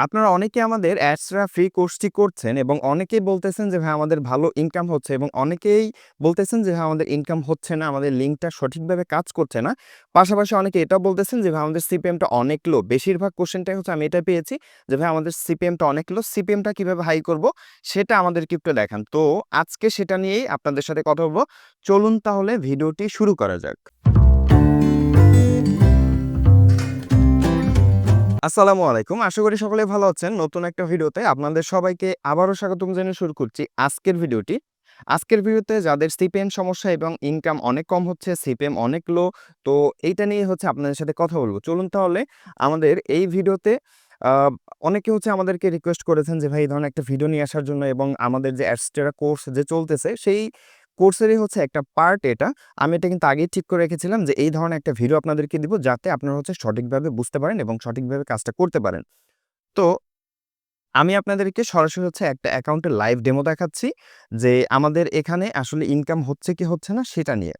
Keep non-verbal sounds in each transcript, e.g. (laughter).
আপনারা অনেকে আমাদের অ্যাডসরা ফ্রি কোর্সটি করছেন এবং অনেকেই বলতেছেন যে, ভাই, আমাদের ভালো ইনকাম হচ্ছে এবং অনেকেই বলতেছেন যে, ভাই, আমাদের ইনকাম হচ্ছে না, আমাদের লিঙ্কটা সঠিকভাবে কাজ করছে না পাশাপাশি অনেকে এটাও বলতেছেন যে, ভাই, আমাদের সিপিএমটা অনেক লো বেশিরভাগ কোশ্চেনটাই হচ্ছে আমি এটা পেয়েছি যে, ভাই, আমাদের সিপিএমটা অনেক লো সিপিএমটা কীভাবে হাই করব সেটা আমাদেরকে একটু দেখান তো আজকে সেটা নিয়েই আপনাদের সাথে কথা বলব। চলুন তাহলে ভিডিওটি শুরু করা যাক। আসসালামু আলাইকুম। আশা করি সকলে ভালো আছেন। নতুন একটা ভিডিওতে আপনাদের সবাইকে আবারও স্বাগতম জানিয়ে শুরু করছি আজকের ভিডিওটি। আজকের ভিডিওতে যাদের সিপিএম সমস্যা এবং ইনকাম অনেক কম হচ্ছে, সিপিএম অনেক লো তো এইটা নিয়ে হচ্ছে আপনাদের সাথে কথা বলব। চলুন তাহলে আমাদের এই ভিডিওতে অনেকে হচ্ছে আমাদেরকে রিকোয়েস্ট করেছেন যে, ভাই, এই ধরনের একটা ভিডিও নিয়ে আসার জন্য এবং আমাদের যে অ্যাডস্টেরা কোর্স যে চলতেছে, সেই কোর্সেরই হচ্ছে একটা পার্ট এটা। আমি এটা কিন্তু আগেই ঠিক করে রেখেছিলাম যে, এই ধরনের একটা ভিডিও আপনাদেরকে দিব যাতে আপনারা হচ্ছে সঠিকভাবে বুঝতে পারেন এবং সঠিকভাবে কাজটা করতে পারেন। তো, আমি আপনাদেরকে সরাসরি হচ্ছে একটা অ্যাকাউন্টের লাইভ ডেমো দেখাচ্ছি যে, আমাদের এখানে আসলে ইনকাম হচ্ছে কি হচ্ছে না সেটা নিয়ে।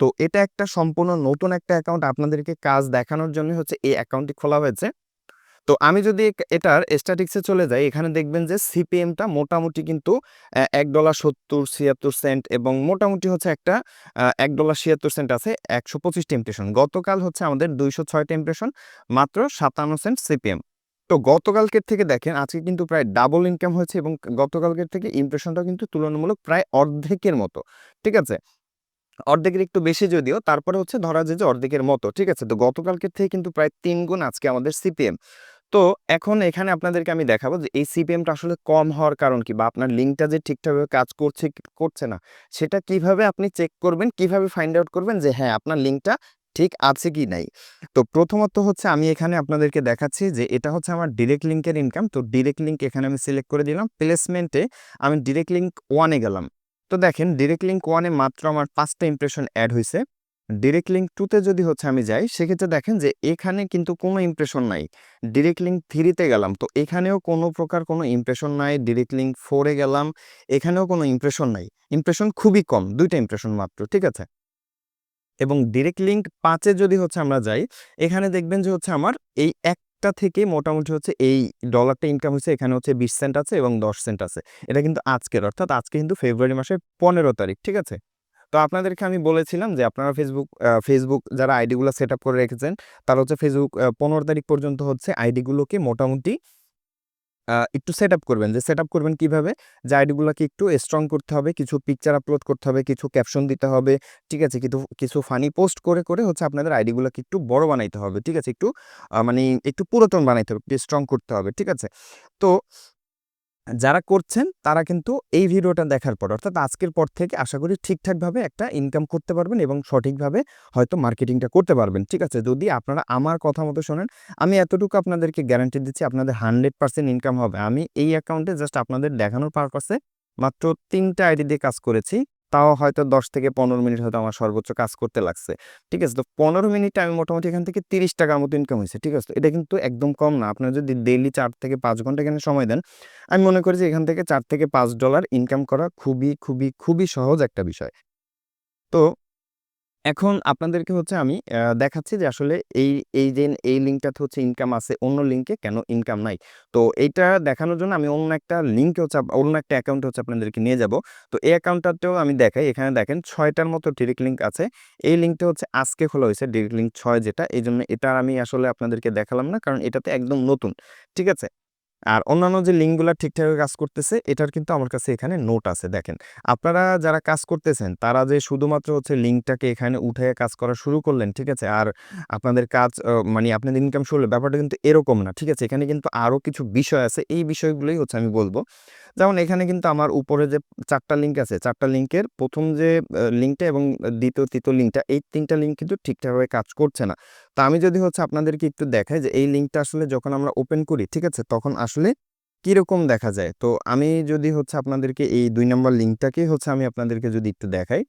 তো, এটা একটা সম্পূর্ণ নতুন একটা অ্যাকাউন্ট আপনাদেরকে কাজ দেখানোর জন্য হচ্ছে এই অ্যাকাউন্টটি খোলা হয়েছে। তো আমি যদি এটার স্ট্যাটিক্সে চলে যাই, এখানে দেখবেন যে সিপিএমটা মোটামুটি কিন্তু এক ডলার সত্তর, ছিয়াত্তর সেন্ট এবং মোটামুটি হচ্ছে একটা এক ডলার ছিয়াত্তর সেন্ট আছে, একশো পঁচিশ ইমপ্রেশন গতকাল হচ্ছে আমাদের দুইশো ছয়টা ইমপ্রেশন মাত্র সাতান্ন সেন্ট সিপিএম তো গতকালকের থেকে দেখেন, আজকে কিন্তু প্রায় ডাবল ইনকাম হয়েছে এবং গতকালকের থেকে ইমপ্রেশনটা কিন্তু তুলনামূলক প্রায় অর্ধেকের মতো, ঠিক আছে? অর্ধেকের একটু বেশি যদিও, তারপরে হচ্ছে ধরা যে অর্ধেকের মতো, ঠিক আছে? তো গতকালকের থেকে কিন্তু প্রায় তিন গুণ আজকে আমাদের সিপিএম তো এখন এখানে আপনাদেরকে আমি দেখাবো যে এই সিপিএমটা আসলে কম হওয়ার কারণ কি বা আপনার লিঙ্কটা যে ঠিকঠাকভাবে কাজ করছে করছে না, সেটা কীভাবে আপনি চেক করবেন, কীভাবে ফাইন্ড আউট করবেন যে হ্যাঁ আপনার লিঙ্কটা ঠিক আছে কি নাই? তো প্রথমত হচ্ছে আমি এখানে আপনাদেরকে দেখাচ্ছি যে এটা হচ্ছে আমার ডিরেক্ট লিঙ্কের ইনকাম তো ডিরেক্ট লিঙ্ক এখানে আমি সিলেক্ট করে দিলাম প্লেসমেন্টে আমি ডিরেক্ট লিঙ্ক ওয়ানে গেলাম। তো দেখেন ডিরেক্ট লিঙ্ক ওয়ানে মাত্র আমার পাঁচটা ইমপ্রেশন অ্যাড হয়েছে ডিরেক্ট লিঙ্ক টুতে যদি হচ্ছে আমি যাই, সেক্ষেত্রে দেখেন যে এখানে কিন্তু কোনো ইমপ্রেশন নাই। ডিরেক্ট লিঙ্ক থ্রিতে গেলাম, তো এখানেও কোনো প্রকার কোনো ইমপ্রেশন নাই। ডিরেক্ট লিঙ্ক ফোরে গেলাম, এখানেও কোনো ইমপ্রেশন নাই। ইমপ্রেশন খুবই কম, দুইটা ইমপ্রেশন মাত্র, ঠিক আছে? এবং ডিরেক্ট লিঙ্ক পাঁচে যদি হচ্ছে আমরা যাই, এখানে দেখবেন যে হচ্ছে আমার এই একটা থেকে মোটামুটি হচ্ছে এই ডলারটা ইনকাম হচ্ছে এখানে হচ্ছে বিশ সেন্ট আছে এবং দশ সেন্ট আছে। এটা কিন্তু আজকের, অর্থাৎ আজকে কিন্তু ফেব্রুয়ারি মাসের পনেরো তারিখ, ঠিক আছে? তো আপনাদেরকে আমি বলেছিলাম যে আপনারা ফেসবুক ফেসবুক যারা আইডিগুলো সেট আপ করে রেখেছেন, তারা হচ্ছে ফেসবুক পনেরো তারিখ পর্যন্ত হচ্ছে আইডিগুলোকে মোটামুটি একটু সেট আপ করবেন। যে সেট আপ করবেন কীভাবে? যে আইডিগুলোকে একটু স্ট্রং করতে হবে, কিছু পিকচার আপলোড করতে হবে, কিছু ক্যাপশন দিতে হবে, ঠিক আছে? কিন্তু কিছু ফানি পোস্ট করে করে হচ্ছে আপনাদের আইডিগুলোকে একটু বড় বানাইতে হবে, ঠিক আছে? একটু মানে একটু পুরাতন বানাইতে হবে স্ট্রং করতে হবে, ঠিক আছে? তো যারা করছেন, তারা কিন্তু এই ভিডিওটা দেখার পর, অর্থাৎ আজকের পর থেকে আশা করি ঠিকঠাকভাবে একটা ইনকাম করতে পারবেন এবং সঠিকভাবে হয়তো মার্কেটিংটা করতে পারবেন। ঠিক আছে? যদি আপনারা আমার কথা মতো শোনেন, আমি এতটুকু আপনাদেরকে গ্যারান্টি দিচ্ছি, আপনাদের হান্ড্রেড পার্সেন্ট ইনকাম হবে। আমি এই অ্যাকাউন্টে জাস্ট আপনাদের দেখানোর পারপাসে মাত্র তিনটা আইডি দিয়ে কাজ করেছি। তাও হয়তো দশ থেকে পনেরো মিনিট হয়তো আমার সর্বোচ্চ কাজ করতে লাগছে। ঠিক আছে, তো পনেরো মিনিটে আমি মোটামুটি এখান থেকে তিরিশ টাকার মতো ইনকাম হয়েছে, ঠিক আছে? এটা কিন্তু একদম কম না। আপনারা যদি ডেইলি চার থেকে পাঁচ ঘণ্টা এখানে সময় দেন, আমি মনে করি যে এখান থেকে চার থেকে পাঁচ ডলার ইনকাম করা খুবই খুবই খুবই সহজ একটা বিষয়। তো এখন আপনাদেরকে হচ্ছে আমি দেখাচ্ছি যে আসলে এই এই যে এই লিঙ্কটাতে হচ্ছে ইনকাম আছে অন্য লিঙ্কে কেন ইনকাম নাই। তো এইটা দেখানোর জন্য আমি অন্য একটা লিঙ্কে হচ্ছে অন্য একটা অ্যাকাউন্ট হচ্ছে আপনাদেরকে নিয়ে যাব। তো এই অ্যাকাউন্টটাতেও আমি দেখাই, এখানে দেখেন ছয়টার মতো ডিরেক্ট লিঙ্ক আছে। এই লিঙ্কটা হচ্ছে আজকে খোলা হয়েছে ডিরেক্ট লিঙ্ক ছয় যেটা এই জন্য এটা আমি আসলে আপনাদেরকে দেখালাম না, কারণ এটাতে একদম নতুন, ঠিক আছে? আর অন্যান্য যে লিঙ্কগুলো ঠিকঠাক কাজ করতেছে, এটার কিন্তু আমার কাছে এখানে নোট আছে। দেখেন, আপনারা যারা কাজ করতেছেন, তারা যে শুধুমাত্র হচ্ছে লিঙ্কটাকে এখানে উঠে কাজ করা শুরু করলেন, ঠিক আছে? আর আপনাদের কাজ মানে আপনাদের ইনকাম শুরু ব্যাপারটা কিন্তু এরকম না, ঠিক আছে? এখানে কিন্তু আরও কিছু বিষয় আছে, এই বিষয়গুলোই হচ্ছে আমি বলব। যেমন এখানে কিন্তু আমার উপরে যে চারটা লিঙ্ক আছে, চারটা লিঙ্কের প্রথম যে লিঙ্কটা এবং দ্বিতীয়, তৃতীয় লিঙ্কটা এই তিনটা লিঙ্ক কিন্তু ঠিকঠাকভাবে কাজ করছে না। তা আমি যদি হচ্ছে আপনাদেরকে একটু দেখাই যে, এই লিঙ্কটা আসলে যখন আমরা ওপেন করি, ঠিক আছে? তখন আসলে কীরকম দেখা যায়? তো আমি যদি হচ্ছে আপনাদেরকে এই দুই নম্বর লিঙ্কটাকেই হচ্ছে আমি আপনাদেরকে যদি একটু দেখাই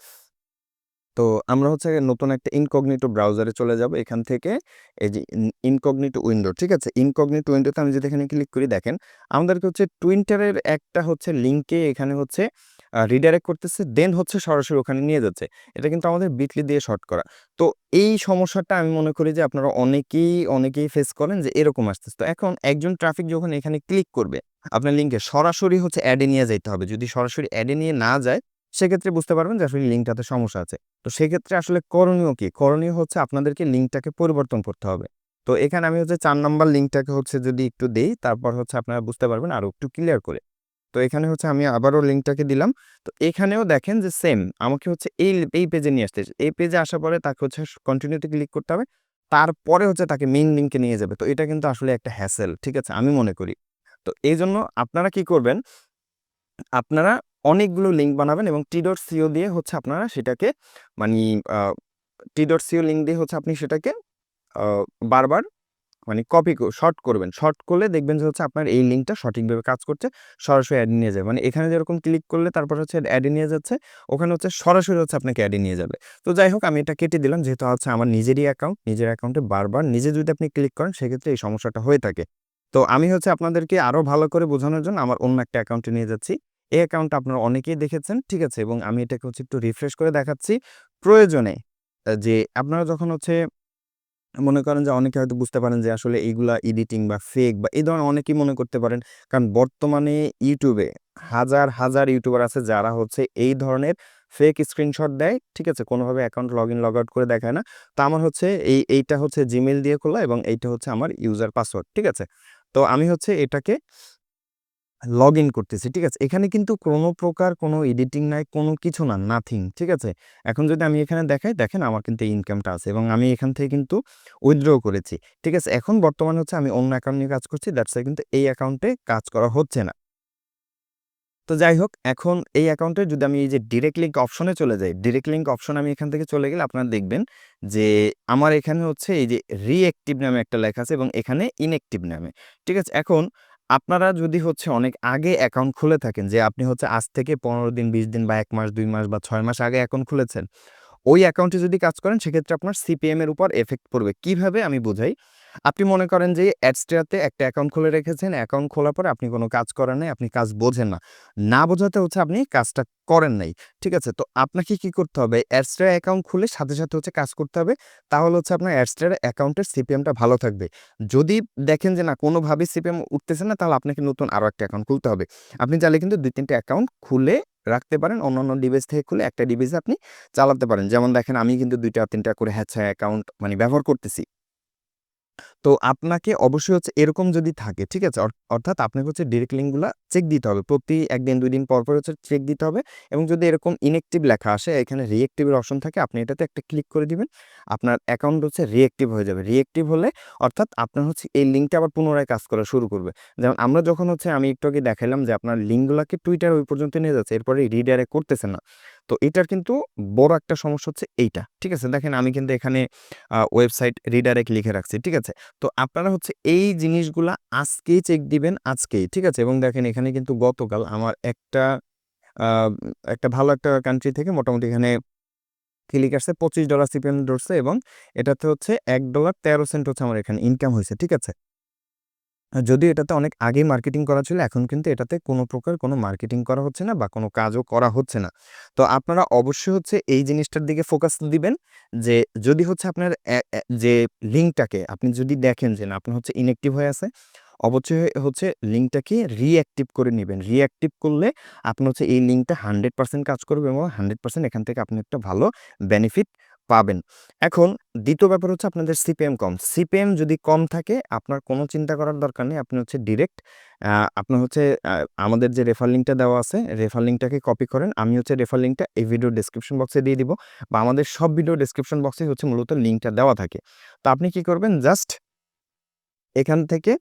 তো আমরা হচ্ছে নতুন একটা ইনকগনিটো ব্রাউজারে চলে যাব। এখান থেকে এই যে ইনকগনিটো উইন্ডো ঠিক আছে? ইনকগনিটো উইন্ডোতে আমি যদি এখানে ক্লিক করি, দেখেন আমাদেরকে হচ্ছে টুইন্টারের একটা হচ্ছে লিঙ্কে এখানে হচ্ছে রিডাইরেক্ট করতেছে দেন হচ্ছে সরাসরি ওখানে নিয়ে যাচ্ছে। এটা কিন্তু আমাদের বিটলি দিয়ে শর্ট করা। তো এই সমস্যাটা আমি মনে করি যে আপনারা অনেকেই অনেকেই ফেস করেন যে এরকম আসতেছে। তো এখন একজন ট্রাফিক যখন এখানে ক্লিক করবে, আপনার লিঙ্কে সরাসরি হচ্ছে অ্যাডে নিয়ে যাইতে হবে। যদি সরাসরি অ্যাডে নিয়ে না যায় সেক্ষেত্রে বুঝতে পারবেন যে আসলে লিঙ্কটাতে সমস্যা আছে। তো সেক্ষেত্রে আসলে করণীয় কি? করণীয় হচ্ছে আপনাদেরকে লিঙ্কটাকে পরিবর্তন করতে হবে। তো এখানে আমি হচ্ছে চার নম্বর লিঙ্কটাকে হচ্ছে যদি একটু দেই, তারপর হচ্ছে আপনারা বুঝতে পারবেন আরও একটু ক্লিয়ার করে। তো এখানে হচ্ছে আমি আবারও লিঙ্কটাকে দিলাম। তো এখানেও দেখেন যে সেম আমাকে হচ্ছে এই এই পেজে নিয়ে আসতে এই পেজে আসার পরে তাকে হচ্ছে কন্টিনিউতে ক্লিক করতে হবে। তারপরে হচ্ছে তাকে মেইন লিঙ্কে নিয়ে যাবে। তো এটা কিন্তু আসলে একটা হ্যাসেল ঠিক আছে? আমি মনে করি। তো এই জন্য আপনারা কি করবেন? আপনারা অনেকগুলো লিঙ্ক বানাবেন এবং টি ডট সিও দিয়ে হচ্ছে আপনারা সেটাকে মানে টি ডট সিও লিঙ্ক দিয়ে হচ্ছে আপনি সেটাকে বারবার মানে কপি শর্ট করবেন। শর্ট করলে দেখবেন যে হচ্ছে আপনার এই লিঙ্কটা সঠিকভাবে কাজ করছে, সরাসরি অ্যাডে নিয়ে যাবে। মানে এখানে যেরকম ক্লিক করলে তারপর হচ্ছে অ্যাডে নিয়ে যাচ্ছে, ওখানে হচ্ছে সরাসরি হচ্ছে আপনাকে অ্যাডে নিয়ে যাবে। তো যাই হোক, আমি এটা কেটে দিলাম, যেহেতু হচ্ছে আমার নিজেরই অ্যাকাউন্ট নিজের অ্যাকাউন্টে বারবার নিজে যদি আপনি ক্লিক করেন, সেক্ষেত্রে এই সমস্যাটা হয়ে থাকে। তো আমি হচ্ছে আপনাদেরকে আরও ভালো করে বোঝানোর জন্য আমার অন্য একটা অ্যাকাউন্টে নিয়ে যাচ্ছি। এই অ্যাকাউন্টটা আপনারা অনেকেই দেখেছেন, ঠিক আছে? এবং আমি এটাকে হচ্ছে একটু রিফ্রেশ করে দেখাচ্ছি। প্রয়োজনে যে আপনারা যখন হচ্ছে মনে করেন যে অনেকে হয়তো বুঝতে পারেন যে আসলে এইগুলা এডিটিং বা ফেক বা এই ধরনের অনেকেই মনে করতে পারেন। কারণ বর্তমানে ইউটিউবে হাজার হাজার ইউটিউবার আছে যারা হচ্ছে এই ধরনের ফেক স্ক্রিনশট দেয়, ঠিক আছে? কোনোভাবে account log in log out করে দেখায় না। তো আমার হচ্ছে এই, এইটা হচ্ছে জিমেল দিয়ে খোলা এবং এইটা হচ্ছে আমার ইউজার পাসওয়ার্ড ঠিক আছে? তো আমি হচ্ছে এটাকে লগ ইন করতেছি, ঠিক আছে? এখানে কিন্তু কোনো প্রকার কোনো এডিটিং নাই, কোনো কিছু না নাথিং ঠিক আছে? এখন যদি আমি এখানে দেখাই, দেখেন আমার কিন্তু এই ইনকামটা আছে এবং আমি এখান থেকে কিন্তু উইথড্র করেছি, ঠিক আছে? এখন বর্তমানে হচ্ছে আমি অন্য অ্যাকাউন্ট নিয়ে কাজ করছি দ্যাটস কিন্তু এই অ্যাকাউন্টে কাজ করা হচ্ছে না। তো যাই হোক, এখন এই অ্যাকাউন্টে যদি আমি এই যে ডিরেক্ট লিঙ্ক অপশনে চলে যাই ডিরেক্ট লিঙ্ক অপশন আমি এখান থেকে চলে গেলে আপনারা দেখবেন যে আমার এখানে হচ্ছে এই যে রিঅ্যাক্টিভ নামে একটা লেখা আছে এবং এখানে ইনঅ্যাক্টিভ নামে, ঠিক আছে? এখন আপনারা যদি হচ্ছে অনেক আগে অ্যাকাউন্ট খুলে থাকেন, যে আপনি হচ্ছে আজ থেকে পনেরো দিন, বিশ দিন বা এক মাস, দুই মাস বা ছয় মাস আগে অ্যাকাউন্ট খুলেছেন, ওই অ্যাকাউন্টে যদি কাজ করেন, সেক্ষেত্রে আপনার সিপিএম এর উপর এফেক্ট পড়বে। কীভাবে? আমি বুঝাই। আপনি মনে করেন যে অ্যাডস্ট্রাতে একটা অ্যাকাউন্ট খুলে রেখেছেন, অ্যাকাউন্ট খোলার পরে আপনি কোনো কাজ করেন নাই, আপনি কাজ বোঝেন না। না বোঝাতে হচ্ছে আপনি কাজটা করেন নাই, ঠিক আছে? তো আপনাকে কি করতে হবে? অ্যাডস্ট্রা অ্যাকাউন্ট খুলে সাথে সাথে হচ্ছে কাজ করতে হবে, তাহলে হচ্ছে আপনার অ্যাডস্ট্রার অ্যাকাউন্টের সিপিএমটা ভালো থাকবে। যদি দেখেন যে না, কোনোভাবেই সিপিএম উঠতেছে না, তাহলে আপনাকে নতুন আরও একটা অ্যাকাউন্ট খুলতে হবে। আপনি চাইলে কিন্তু দুই তিনটে অ্যাকাউন্ট খুলে রাখতে পারেন, অন্যান্য ডিভাইস থেকে খুলে একটা ডিভাইসে আপনি চালাতে পারেন। যেমন দেখেন, আমি কিন্তু দুইটা, তিনটা করে হ্যাচা অ্যাকাউন্ট মানে ব্যবহার করতেছি। তো আপনাকে অবশ্যই হচ্ছে এরকম যদি থাকে, ঠিক আছে? অর্থাৎ আপনাকে হচ্ছে ডিরেক্ট লিঙ্কগুলো চেক দিতে হবে। প্রতি একদিন দুই দিন পর পর হচ্ছে চেক দিতে হবে এবং যদি এরকম ইনএক্টিভ লেখা আসে, এখানে রিয়েক্টিভের অপশন থাকে, আপনি এটাতে একটা ক্লিক করে দিবেন। আপনার অ্যাকাউন্ট হচ্ছে রিয়েক্টিভ হয়ে যাবে। রিয়েক্টিভ হলে অর্থাৎ আপনার হচ্ছে এই লিঙ্কটা আবার পুনরায় কাজ করা শুরু করবে। যেমন আমরা যখন হচ্ছে আমি একটু আগে দেখালাম যে আপনার লিঙ্কগুলোকে টুইটার ওই পর্যন্ত নিয়ে যাচ্ছে, এরপরে রিডাইরেক্ট করতেছে না। তো এটার কিন্তু বড় একটা সমস্যা হচ্ছে এইটা। ঠিক আছে? দেখেন আমি কিন্তু এখানে ওয়েবসাইট রিডাইরেক্ট লিখে রাখছি, ঠিক আছে? তো আপনারা হচ্ছে এই জিনিসগুলা আজকেই চেক দিবেন, আজকেই, ঠিক আছে? এবং দেখেন এখানে কিন্তু গতকাল আমার একটা একটা ভালো একটা কান্ট্রি থেকে মোটামুটি এখানে ক্লিক আসছে, পঁচিশ ডলার সিপিএম ধরছে এবং এটাতে হচ্ছে এক ডলার তেরো সেন্ট হচ্ছে আমার এখানে ইনকাম হয়েছে, ঠিক আছে? যদিও এটাতে অনেক আগেই মার্কেটিং করা ছিল, এখন কিন্তু এটাতে কোনো প্রকার কোনো মার্কেটিং করা হচ্ছে না বা কোনো কাজও করা হচ্ছে না। তো আপনারা অবশ্যই হচ্ছে এই জিনিসটার দিকে ফোকাস দিবেন যে, যদি হচ্ছে আপনার যে লিঙ্কটাকে আপনি যদি দেখেন যে না, আপনার হচ্ছে ইনঅ্যাক্টিভ হয়ে আছে, অবশ্যই হচ্ছে লিঙ্কটাকে রিঅ্যাক্টিভ করে নেবেন। রিঅ্যাক্টিভ করলে আপনার হচ্ছে এই লিঙ্কটা হান্ড্রেড পার্সেন্ট কাজ করবে এবং হান্ড্রেড পার্সেন্ট এখান থেকে আপনি একটা ভালো বেনিফিট পাবেন। এখন দ্বিতীয় ব্যাপার হচ্ছে আপনাদের সিপিএম কম। সিপিএম যদি কম থাকে, আপনার কোনো চিন্তা করার দরকার নেই, আপনি হচ্ছে ডিরেক্ট আপনার হচ্ছে আমাদের যে রেফার লিঙ্কটা দেওয়া আছে রেফার লিঙ্কটাকে কপি করেন। আমি হচ্ছে রেফার লিঙ্কটা এই ভিডিও ডিসক্রিপশন বক্সে দিয়ে দিব বা আমাদের সব ভিডিও ডিসক্রিপশন বক্সে হচ্ছে মূলত লিঙ্কটা দেওয়া থাকে। তো আপনি কি করবেন? জাস্ট এখান থেকে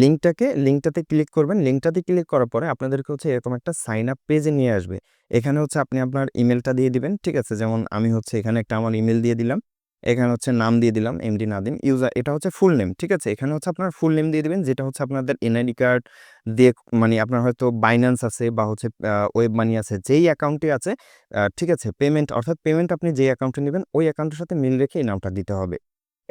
লিঙ্কটাকে, লিঙ্কটাতে ক্লিক করবেন। লিঙ্কটাতে ক্লিক করার পরে আপনাদেরকে হচ্ছে এরকম একটা সাইন আপ পেজে নিয়ে আসবে। এখানে হচ্ছে আপনি আপনার ইমেলটা দিয়ে দিবেন, ঠিক আছে? যেমন আমি হচ্ছে এখানে একটা আমার ইমেল দিয়ে দিলাম। এখানে হচ্ছে নাম দিয়ে দিলাম, এমডি নাদিম, ইউজার, এটা হচ্ছে ফুল নেম, ঠিক আছে? এখানে হচ্ছে আপনার ফুল নেম দিয়ে দিবেন, যেটা হচ্ছে আপনাদের এনআইডি কার্ড দিয়ে মানে আপনার হয়তো বাইন্যান্স আছে বা হচ্ছে ওয়েব মানি আছে, যেই অ্যাকাউন্টে আছে ঠিক আছে? পেমেন্ট, অর্থাৎ পেমেন্ট আপনি যেই অ্যাকাউন্টে নেবেন, ওই অ্যাকাউন্টের সাথে মিল রেখে এই নামটা দিতে হবে।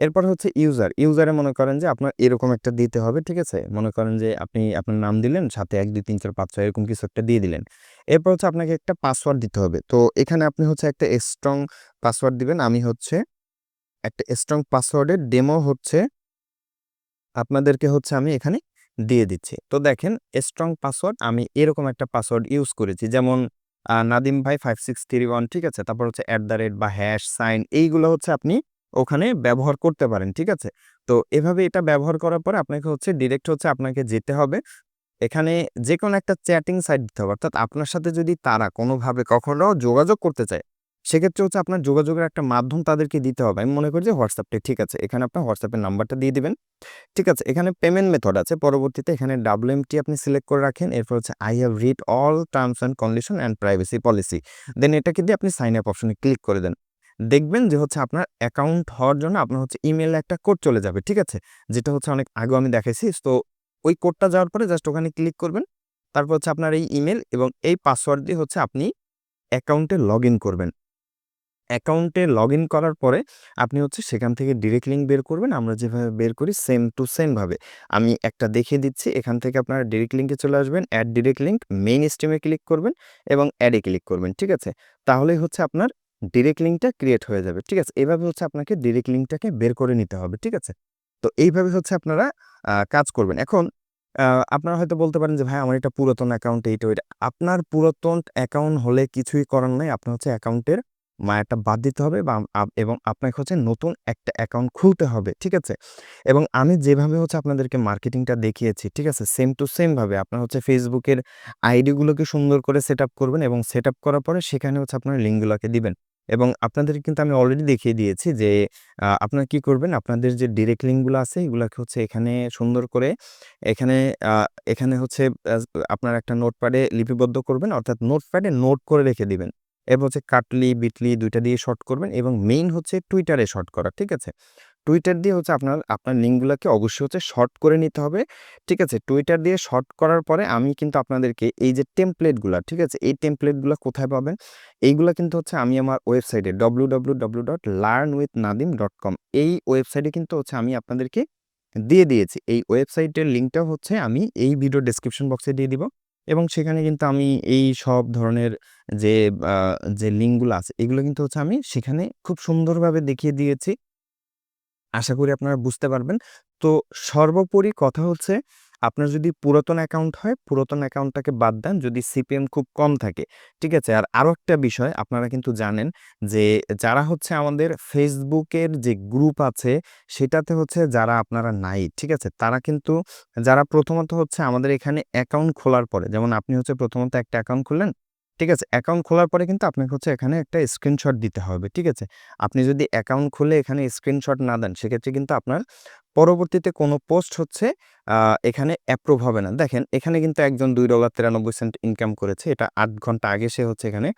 এরপর হচ্ছে ইউজার ইউজারে মনে করেন যে আপনার এরকম একটা দিতে হবে, ঠিক আছে? মনে করেন যে আপনি আপনার নাম দিলেন, সাথে এক, দুই, তিন, চার, পাঁচ, ছয় এরকম কিছু একটা দিয়ে দিলেন। এরপর হচ্ছে আপনাকে একটা পাসওয়ার্ড দিতে হবে। তো এখানে আপনি হচ্ছে একটা স্ট্রং পাসওয়ার্ড দিবেন। আমি হচ্ছে একটা স্ট্রং পাসওয়ার্ডের ডেমো হচ্ছে আপনাদেরকে হচ্ছে আমি এখানে দিয়ে দিচ্ছি। তো দেখেন স্ট্রং পাসওয়ার্ড আমি এরকম একটা পাসওয়ার্ড ইউজ করেছি। যেমন নাদিম ভাই ফাইভ সিক্স থ্রি ওয়ান ঠিক আছে? তারপর হচ্ছে অ্যাট দ্য রেট বা হ্যাশ সাইন এইগুলো হচ্ছে আপনি ওখানে ব্যবহার করতে পারেন, ঠিক আছে? তো এভাবে এটা ব্যবহার করার পরে আপনাকে হচ্ছে ডিরেক্ট হচ্ছে আপনাকে যেতে হবে। এখানে যে কোনো একটা চ্যাটিং সাইট দিতে হবে। অর্থাৎ আপনার সাথে যদি তারা কোনোভাবে কখনো যোগাযোগ করতে চায়, সেক্ষেত্রে হচ্ছে আপনার যোগাযোগের একটা মাধ্যম তাদেরকে দিতে হবে। আমি মনে করি যে হোয়াটসঅ্যাপটা ঠিক আছে? এখানে আপনার হোয়াটসঅ্যাপের নাম্বারটা দিয়ে দিবেন, ঠিক আছে? এখানে পেমেন্ট মেথড আছে। পরবর্তীতে এখানে ডাব্লিউএমটি আপনি সিলেক্ট করে রাখেন। এরপর হচ্ছে I have read all terms and condition and privacy policy then এটাকে দিয়ে আপনি সাইন আপ অপশনে ক্লিক করে দেন। দেখবেন যে হচ্ছে আপনার অ্যাকাউন্ট হওয়ার জন্য আপনার হচ্ছে ইমেলে একটা কোড চলে যাবে, ঠিক আছে? যেটা হচ্ছে অনেক আগেও আমি দেখাইছি। তো ওই কোডটা যাওয়ার পরে জাস্ট ওখানে ক্লিক করবেন। তারপর হচ্ছে আপনার এই ইমেল এবং এই পাসওয়ার্ড দিয়ে হচ্ছে আপনি অ্যাকাউন্টে লগ করবেন। অ্যাকাউন্টে লগ করার পরে আপনি হচ্ছে সেখান থেকে ডিরেক্ট লিঙ্ক বের করবেন। আমরা যেভাবে বের করি সেম টু সেমভাবে আমি একটা দেখিয়ে দিচ্ছি, এখান থেকে আপনারা ডিরেক্ট লিঙ্কে চলে আসবেন। অ্যাড ডিরেক্ট লিঙ্ক মেইন স্ট্রিমে ক্লিক করবেন এবং অ্যাডে ক্লিক করবেন, ঠিক আছে? তাহলেই হচ্ছে আপনার ডিরেক্ট লিঙ্কটা ক্রিয়েট হয়ে যাবে, ঠিক আছে? এভাবে হচ্ছে আপনাকে ডিরেক্ট লিঙ্কটাকে বের করে নিতে হবে, ঠিক আছে? তো এইভাবে হচ্ছে আপনারা কাজ করবেন। এখন আপনারা হয়তো বলতে পারেন যে, ভাই, আমার এটা পুরাতন অ্যাকাউন্ট এইটা, ওইটা। আপনার পুরাতন অ্যাকাউন্ট হলে কিছুই করার নাই। আপনার হচ্ছে অ্যাকাউন্টের মায়াটা বাদ দিতে হবে বা এবং আপনাকে হচ্ছে নতুন একটা অ্যাকাউন্ট খুলতে হবে, ঠিক আছে? এবং আমি যেভাবে হচ্ছে আপনাদেরকে মার্কেটিংটা দেখিয়েছি, ঠিক আছে? সেম টু সেমভাবে আপনার হচ্ছে ফেসবুকের আইডিগুলোকে সুন্দর করে সেট করবেন এবং সেট করার পরে সেখানে হচ্ছে আপনার লিঙ্কগুলোকে দিবেন। এবং আপনাদের কিন্তু আমি অলরেডি দেখিয়ে দিয়েছি যে আপনার কি করবেন? আপনাদের যে ডিরেক্ট লিঙ্কগুলো আছে, এগুলোকে হচ্ছে এখানে সুন্দর করে এখানে এখানে হচ্ছে আপনার একটা নোটপ্যাডে লিপিবদ্ধ করবেন। অর্থাৎ নোটপ্যাডে নোট করে রেখে দিবেন। এরপর হচ্ছে কাটলি বিটলি দুইটা দিয়ে শর্ট করবেন এবং মেইন হচ্ছে টুইটারে শর্ট করা, ঠিক আছে? টুইটার দিয়ে হচ্ছে আপনার আপনার লিঙ্কগুলোকে অবশ্যই হচ্ছে শর্ট করে নিতে হবে। ঠিক আছে? টুইটার দিয়ে শর্ট করার পরে আমি কিন্তু আপনাদেরকে এই যে টেমপ্লেটগুলো ঠিক আছে? এই টেমপ্লেটগুলো কোথায় পাবেন? এইগুলো কিন্তু হচ্ছে আমি আমার ওয়েবসাইটে W W dot learn with Nadim dot com এই ওয়েবসাইটে কিন্তু হচ্ছে আমি আপনাদেরকে দিয়ে দিয়েছি। এই ওয়েবসাইটের লিঙ্কটাও হচ্ছে আমি এই ভিডিও ডেসক্রিপশন বক্সে দিয়ে দিব এবং সেখানে কিন্তু আমি এই সব ধরনের যে যে লিঙ্কগুলো আছে, এগুলো কিন্তু হচ্ছে আমি সেখানে খুব সুন্দরভাবে দেখিয়ে দিয়েছি। আশা করি আপনারা বুঝতে পারবেন। তো সর্বোপরি কথা হচ্ছে, আপনার যদি পুরাতন অ্যাকাউন্ট হয়, পুরাতন অ্যাকাউন্টটাকে বাদ দেন, যদি সিপিএম খুব কম থাকে, ঠিক আছে? আর আরও একটা বিষয়, আপনারা কিন্তু জানেন যে যারা হচ্ছে আমাদের ফেসবুকের যে গ্রুপ আছে, সেটাতে হচ্ছে যারা আপনারা নাই, ঠিক আছে? তারা কিন্তু, যারা প্রথমত হচ্ছে আমাদের এখানে অ্যাকাউন্ট খোলার পরে, যেমন আপনি হচ্ছে প্রথমত একটা অ্যাকাউন্ট খুললেন ঠিক আছে অ্যাকাউন্ট খোলার পরে কিন্তু আপনাকে হচ্ছে এখানে একটা স্ক্রিনশট দিতে হবে, ঠিক আছে? আপনি যদি অ্যাকাউন্ট খুলে এখানে স্ক্রিনশট না দেন, সেক্ষেত্রে কিন্তু আপনার পরবর্তীতে কোনো পোস্ট হচ্ছে এখানে অ্যাপ্রুভ হবে না। দেখেন, এখানে কিন্তু একজন দুই ডলার তিরানব্বই সেন্ট ইনকাম করেছে, এটা আট ঘণ্টা আগে সে হচ্ছে এখানে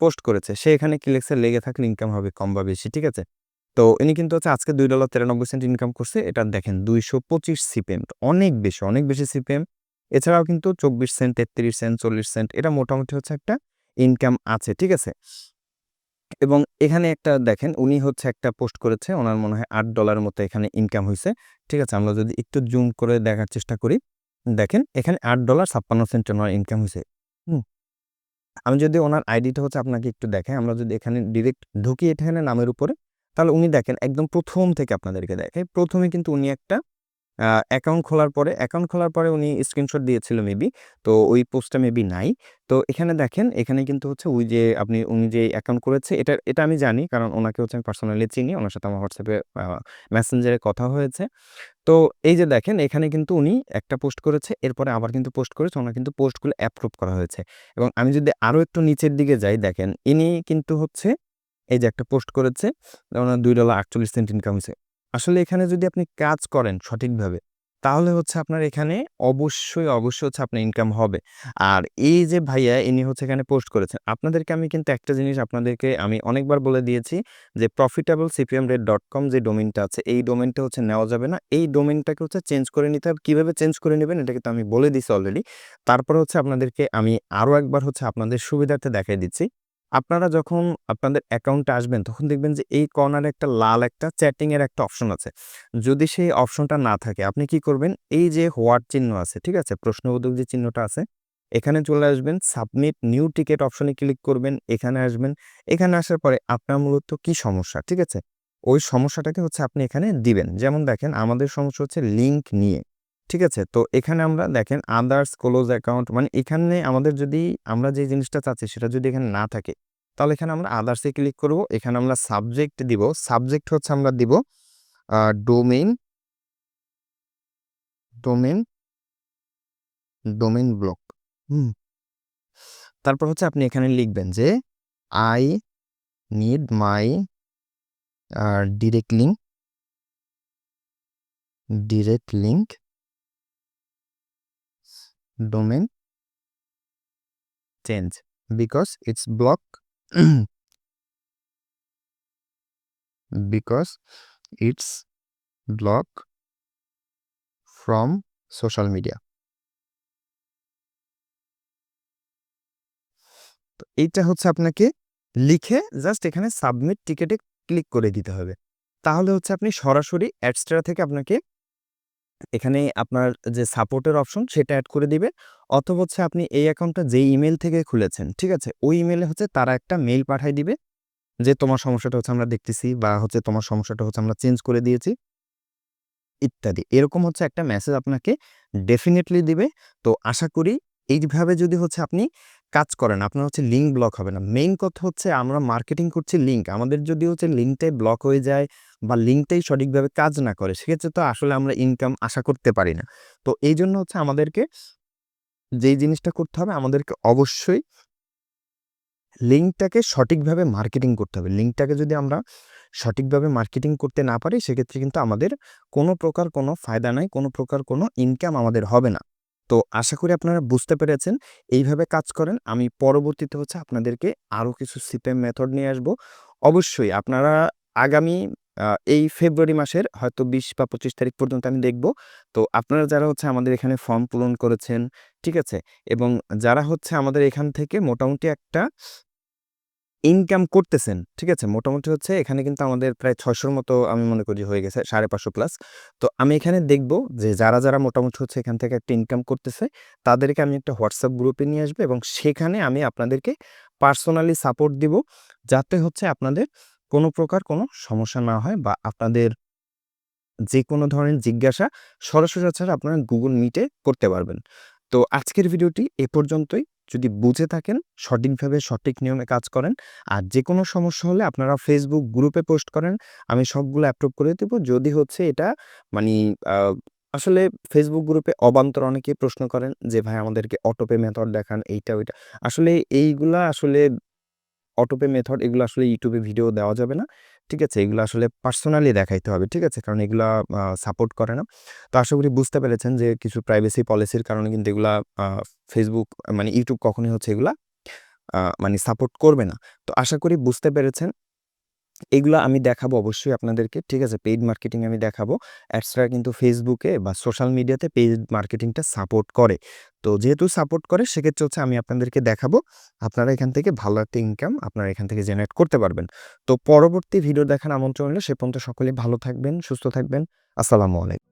পোস্ট করেছে। সে এখানে ক্লিক্সে লেগে থাকলে ইনকাম হবে কম বা বেশি, ঠিক আছে? তো ইনি কিন্তু হচ্ছে আজকে দুই ডলার তিরানব্বই সেন্ট ইনকাম করছে, এটা দেখেন দুইশো পঁচিশ সিপিএম অনেক বেশি অনেক বেশি সিপিএম এছাড়াও কিন্তু চব্বিশ সেন্ট, তেত্রিশ সেন্ট, চল্লিশ সেন্ট এটা মোটামুটি হচ্ছে একটা ইনকাম আছে, ঠিক আছে? এবং এখানে একটা দেখেন, উনি হচ্ছে একটা পোস্ট করেছে, ওনার মনে হয় আট ডলার মতো এখানে ইনকাম হয়েছে ঠিক আছে? আমরা যদি একটু জুম করে দেখার চেষ্টা করি, দেখেন এখানে আট ডলার ছাপ্পান্ন সেন্ট ওনার ইনকাম হয়েছে আমি যদি ওনার আইডিটা হচ্ছে আপনাকে একটু দেখাই, আমরা যদি এখানে ডিরেক্ট ঢুকি এখানে নামের উপরে, তাহলে উনি দেখেন একদম প্রথম থেকে আপনাদেরকে দেখে প্রথমে কিন্তু উনি একটা অ্যাকাউন্ট খোলার পরে অ্যাকাউন্ট খোলার পরে উনি স্ক্রিনশট দিয়েছিল মেবি তো ওই পোস্টটা মেবি নাই। তো এখানে দেখেন, এখানে কিন্তু হচ্ছে ওই যে আপনি, উনি যে অ্যাকাউন্ট করেছে, এটা এটা আমি জানি কারণ ওনাকে হচ্ছে আমি পার্সোনালি চিনি, ওনার সাথে আমার হোয়াটসঅ্যাপে মেসেঞ্জারে কথা হয়েছে। তো এই যে দেখেন, এখানে কিন্তু উনি একটা পোস্ট করেছে, এরপরে আবার কিন্তু পোস্ট করেছে, ওনার কিন্তু পোস্টগুলো অ্যাপ্রুভ করা হয়েছে। এবং আমি যদি আরও একটু নিচের দিকে যাই, দেখেন, ইনি কিন্তু হচ্ছে, এই যে একটা পোস্ট করেছে, ওনার দুই ডলার আটচল্লিশ সেন্ট ইনকাম হয়েছে আসলে এখানে যদি আপনি কাজ করেন সঠিকভাবে, তাহলে হচ্ছে আপনার এখানে অবশ্যই অবশ্যই হচ্ছে আপনার ইনকাম হবে। আর এই যে ভাইয়া ইনি হচ্ছে এখানে পোস্ট করেছেন, আপনাদেরকে আমি কিন্তু একটা জিনিস আপনাদেরকে আমি অনেকবার বলে দিয়েছি যে profitable CPM rate dot com যে ডোমেনটা আছে, এই ডোমেনটা হচ্ছে নেওয়া যাবে না। এই ডোমেনটাকে হচ্ছে চেঞ্জ করে নিতে হবে। কীভাবে চেঞ্জ করে নেবেন এটা কিন্তু আমি বলে দিছি অলরেডি তারপরে হচ্ছে আপনাদেরকে আমি আরও একবার হচ্ছে আপনাদের সুবিধার্থে দেখাই দিচ্ছি। আপনারা যখন আপনাদের অ্যাকাউন্টে আসবেন, তখন দেখবেন যে এই কর্নারে একটা লাল একটা চ্যাটিং এর একটা অপশন আছে। যদি সেই অপশনটা না থাকে, আপনি কি করবেন? এই যে হোয়াট চিহ্ন আছে, ঠিক আছে? প্রশ্নবোধক যে চিহ্নটা আছে, এখানে চলে আসবেন সাবমিট নিউ টিকেট অপশনে ক্লিক করবেন, এখানে আসবেন। এখানে আসার পরে আপনার মূলত কি সমস্যা, ঠিক আছে? ওই সমস্যাটাকে হচ্ছে আপনি এখানে দিবেন। যেমন দেখেন, আমাদের সমস্যা হচ্ছে লিঙ্ক নিয়ে। ঠিক আছে? তো এখানে আমরা দেখেন আদার্স ক্লোজ অ্যাকাউন্ট মানে এখানে আমাদের যদি আমরা যে জিনিসটা চাচ্ছি সেটা যদি এখানে না থাকে, তাহলে এখানে আমরা আদার্সে ক্লিক করব। এখানে আমরা সাবজেক্ট দিব। সাবজেক্ট হচ্ছে আমরা দিব ডোমেন ডোমেন ডোমেন ব্লক হুম। তারপর হচ্ছে আপনি এখানে লিখবেন যে I need my direct link direct link domain change because it's block (clears throat) because it's block from social media. তো এইটা হচ্ছে আপনাকে লিখে জাস্ট এখানে সাবমিট টিকেটে ক্লিক করে দিতে হবে। তাহলে হচ্ছে আপনি সরাসরি অ্যাডস্ট্রা থেকে আপনাকে এখানে আপনার যে সাপোর্টের অপশন সেটা অ্যাড করে দিবে। অথবা হচ্ছে আপনি এই অ্যাকাউন্টটা যেই ইমেল থেকে খুলেছেন, ঠিক আছে? ওই ইমেলে হচ্ছে তারা একটা মেইল পাঠাই দিবে যে তোমার সমস্যাটা হচ্ছে আমরা দেখতেছি বা হচ্ছে তোমার সমস্যাটা হচ্ছে আমরা চেঞ্জ করে দিয়েছি, ইত্যাদি। এরকম হচ্ছে একটা মেসেজ আপনাকে ডেফিনেটলি দিবে। তো আশা করি এইভাবে যদি হচ্ছে আপনি কাজ করেন, আপনার হচ্ছে লিঙ্ক ব্লক হবে না। মেইন কথা হচ্ছে আমরা মার্কেটিং করছি লিঙ্ক আমাদের যদি হচ্ছে লিঙ্কটাই ব্লক হয়ে যায় বা লিঙ্কটাই সঠিকভাবে কাজ না করে, সেক্ষেত্রে তো আসলে আমরা ইনকাম আশা করতে পারি না। তো এই জন্য হচ্ছে আমাদেরকে যেই জিনিসটা করতে হবে, আমাদেরকে অবশ্যই লিঙ্কটাকে সঠিকভাবে মার্কেটিং করতে হবে। লিঙ্কটাকে যদি আমরা সঠিকভাবে মার্কেটিং করতে না পারি, সেক্ষেত্রে কিন্তু আমাদের কোনো প্রকার কোনো ফায়দা নাই, কোনো প্রকার কোনো ইনকাম আমাদের হবে না। তো আশা করি আপনারা বুঝতে পেরেছেন। এইভাবে কাজ করেন। আমি পরবর্তীতে হচ্ছে আপনাদেরকে আরও কিছু সিপেম মেথড নিয়ে আসব। অবশ্যই আপনারা আগামী এই ফেব্রুয়ারি মাসের হয়তো বিশ বা পঁচিশ তারিখ পর্যন্ত আমি দেখব। তো আপনারা যারা হচ্ছে আমাদের এখানে ফর্ম পূরণ করেছেন, ঠিক আছে? এবং যারা হচ্ছে আমাদের এখান থেকে মোটামুটি একটা ইনকাম করতেছেন, ঠিক আছে? মোটামুটি হচ্ছে এখানে কিন্তু আমাদের প্রায় ছয়শোর মতো আমি মনে করি হয়ে গেছে, সাড়ে পাঁচশো প্লাস তো আমি এখানে দেখব যে যারা যারা মোটামুটি হচ্ছে এখান থেকে একটা ইনকাম করতেছে, তাদেরকে আমি একটা হোয়াটসঅ্যাপ গ্রুপে নিয়ে আসব এবং সেখানে আমি আপনাদেরকে পার্সোনালি সাপোর্ট দিব, যাতে হচ্ছে আপনাদের কোনো প্রকার কোনো সমস্যা না হয় বা আপনাদের যে কোনো ধরনের জিজ্ঞাসা সরাসরি ছাড়া আপনারা গুগল মিটে করতে পারবেন। তো আজকের ভিডিওটি এ পর্যন্তই। যদি বুঝে থাকেন সঠিকভাবে সঠিক নিয়মে কাজ করেন, আর যে কোনো সমস্যা হলে আপনারা ফেসবুক গ্রুপে পোস্ট করেন, আমি সবগুলো অ্যাপ্রুভ করে দেবো। যদি হচ্ছে এটা মানে আসলে ফেসবুক গ্রুপে অবান্তর অনেকেই প্রশ্ন করেন যে, ভাই, আমাদেরকে অটোপে মেথড দেখান, এইটা, ওইটা। আসলে এইগুলা আসলে অটোপে মেথড এগুলো আসলে ইউটিউবে ভিডিও দেওয়া যাবে না। ঠিক আছে, এগুলো আসলে পার্সোনালি দেখাইতে হবে, ঠিক আছে? কারণ এগুলো সাপোর্ট করে না। তো আশা করি বুঝতে পেরেছেন যে কিছু প্রাইভেসি পলিসির কারণে কিন্তু এগুলা ফেসবুক মানে ইউটিউব কখনই হচ্ছে এগুলা মানে সাপোর্ট করবে না। তো আশা করি বুঝতে পেরেছেন। এগুলো আমি দেখাবো অবশ্যই আপনাদেরকে, ঠিক আছে? পেইড মার্কেটিং আমি দেখাবো। অ্যাডসরা কিন্তু ফেসবুকে বা সোশ্যাল মিডিয়াতে পেইড মার্কেটিংটা সাপোর্ট করে। তো যেহেতু সাপোর্ট করে, সেক্ষেত্রে হচ্ছে আমি আপনাদেরকে দেখাবো। আপনারা এখান থেকে ভালো একটা ইনকাম আপনারা এখান থেকে জেনারেট করতে পারবেন। তো পরবর্তী ভিডিও দেখার আমন্ত্রণ হলে সে পর্যন্ত সকলে ভালো থাকবেন, সুস্থ থাকবেন। আসসালামু আলাইকুম।